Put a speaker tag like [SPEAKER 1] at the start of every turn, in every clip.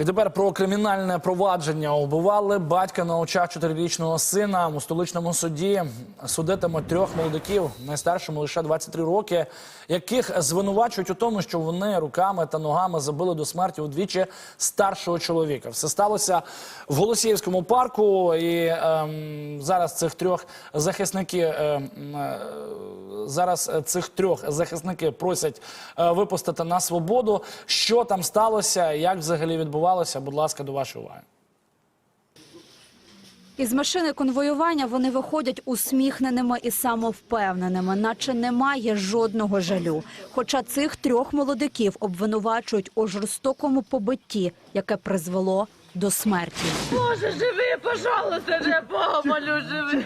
[SPEAKER 1] І тепер про кримінальне провадження убивали батька на очах чотирирічного сина у столичному суді. Судитимуть трьох молодиків, найстаршому лише 23 роки, яких звинувачують у тому, що вони руками та ногами забили до смерті удвічі старшого чоловіка. Все сталося в Голосіївському парку, і ем, зараз цих трьох захисників. ем, е, зараз цих трьох захисники просять е, випустити на свободу. Що там сталося, як взагалі відбувалося? Будь ласка, до вашої уваги.
[SPEAKER 2] Із машини конвоювання вони виходять усміхненими і самовпевненими, наче немає жодного жалю. Хоча цих трьох молодиків обвинувачують у жорстокому побитті, яке призвело до смерті.
[SPEAKER 3] Боже, живи, пожалуйста, же Бога молю, живи.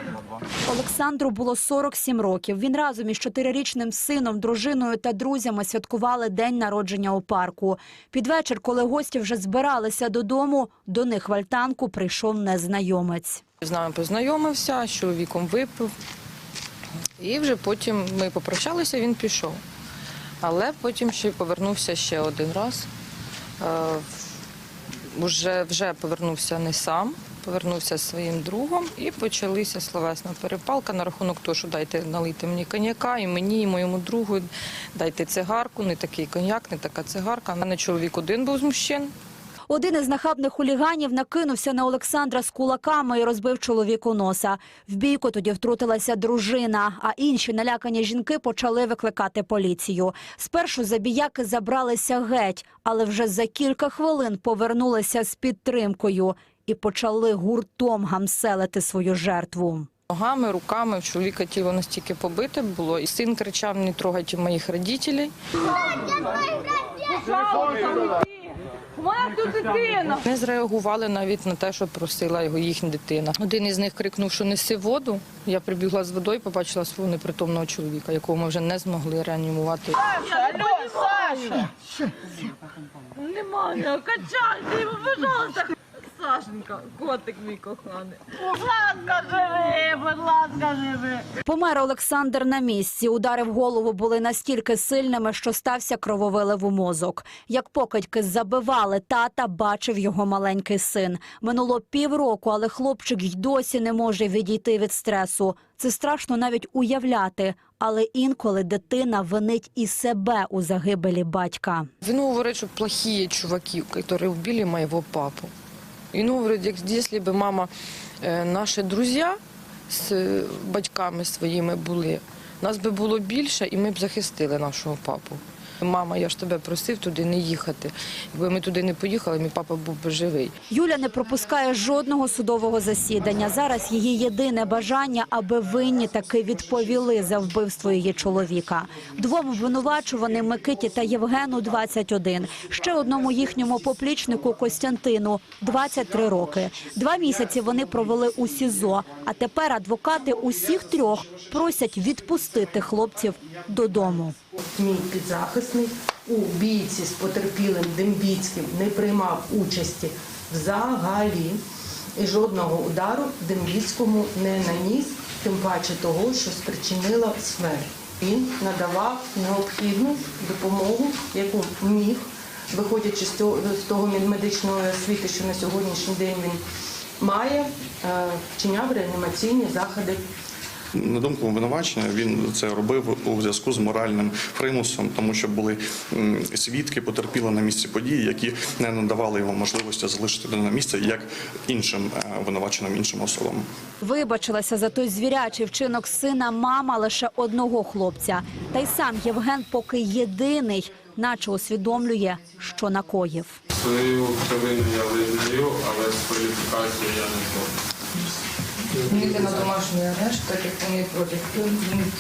[SPEAKER 2] Олександру було 47 років. Він разом із чотирирічним сином, дружиною та друзями святкували день народження у парку. Під вечір, коли гості вже збиралися додому, до них в альтанку прийшов незнайомець.
[SPEAKER 4] З нами познайомився, з чоловіком випив. І вже потім ми попрощалися, він пішов. Але потім ще повернувся ще один раз. Е, Уже, вже повернувся не сам, повернувся зі своїм другом і почалися словесна перепалка на рахунок того, що дайте налити мені коньяка, і мені, і моєму другу дайте цигарку, не такий коньяк, не така цигарка. У мене чоловік один був з мужчин.
[SPEAKER 2] Один із нахабних хуліганів накинувся на Олександра з кулаками і розбив чоловіку носа. В бійку тоді втрутилася дружина, а інші налякані жінки почали викликати поліцію. Спершу забіяки забралися геть, але вже за кілька хвилин повернулися з підтримкою і почали гуртом гамселити свою жертву.
[SPEAKER 4] Ногами, руками в чоловіка тіло настільки побите було, і син кричав: не трогайте моїх родителей.
[SPEAKER 3] У мене.
[SPEAKER 4] Не зреагували навіть на те, що просила його їхня дитина. Один із них крикнув, що неси воду. Я прибігла з водою, побачила свого непритомного чоловіка, якого ми вже не змогли реанімувати.
[SPEAKER 3] Алло, Саша. Нема, не качайте його, пожалуйста. Сашенька, котик мій коханий. Будь ласка, живи, будь ласка, живи.
[SPEAKER 2] Помер Олександр на місці. Удари в голову були настільки сильними, що стався крововилив у мозок. Як покидьки забивали, тата бачив його маленький син. Минуло півроку, але хлопчик й досі не може відійти від стресу. Це страшно навіть уявляти, але інколи дитина винить і себе у загибелі батька.
[SPEAKER 4] Він говорить, що плохі чуваки, які вбили моєго папу. Він ну, як якщо б мама, е, наші друзі з е, батьками своїми були, нас би було більше, і ми б захистили нашого папу. Мама, я ж тебе просив туди не їхати. Якби ми туди не поїхали, мій папа був би живий.
[SPEAKER 2] Юля не пропускає жодного судового засідання. Зараз її єдине бажання, аби винні таки відповіли за вбивство її чоловіка. Двом обвинувачуваним Микиті та Євгену 21, ще одному їхньому поплічнику Костянтину 23 роки. Два місяці вони провели у СІЗО. А тепер адвокати усіх трьох просять відпустити хлопців додому.
[SPEAKER 5] Мій підзахисний у бійці з потерпілим Дембіцьким не приймав участі взагалі і жодного удару Дембіцькому не наніс, тим паче того, що спричинило смерть. Він надавав необхідну допомогу, яку міг, виходячи з того, з того медичної освіти, що на сьогоднішній день він має, е, вчиняв реанімаційні заходи
[SPEAKER 6] На думку обвинувачення, він це робив у зв'язку з моральним примусом, тому що були свідки потерпіли на місці події, які не надавали йому можливості залишити дане місце як іншим е, обвинуваченим іншим особам.
[SPEAKER 2] Вибачилася за той звірячий вчинок сина мама лише одного хлопця. Та й сам Євген поки єдиний, наче усвідомлює, що накоїв.
[SPEAKER 7] Свою провину я визнаю, але з кваліфікацією я не згоден.
[SPEAKER 4] Мені на домашній арешт, так як вони проти.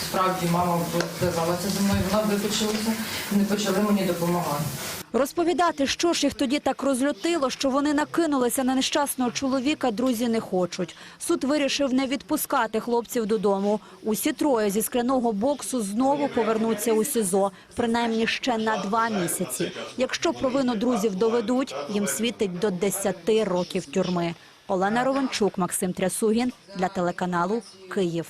[SPEAKER 4] Справді мама зв'язалася зі мною, вона вибачилася, вони почали мені допомагати.
[SPEAKER 2] Розповідати, що ж їх тоді так розлютило, що вони накинулися на нещасного чоловіка, друзі не хочуть. Суд вирішив не відпускати хлопців додому. Усі троє зі скляного боксу знову повернуться у СІЗО, принаймні ще на два місяці. Якщо провину друзів доведуть, їм світить до 10 років тюрми. Олена Ровенчук, Максим Трясугін для телеканалу Київ.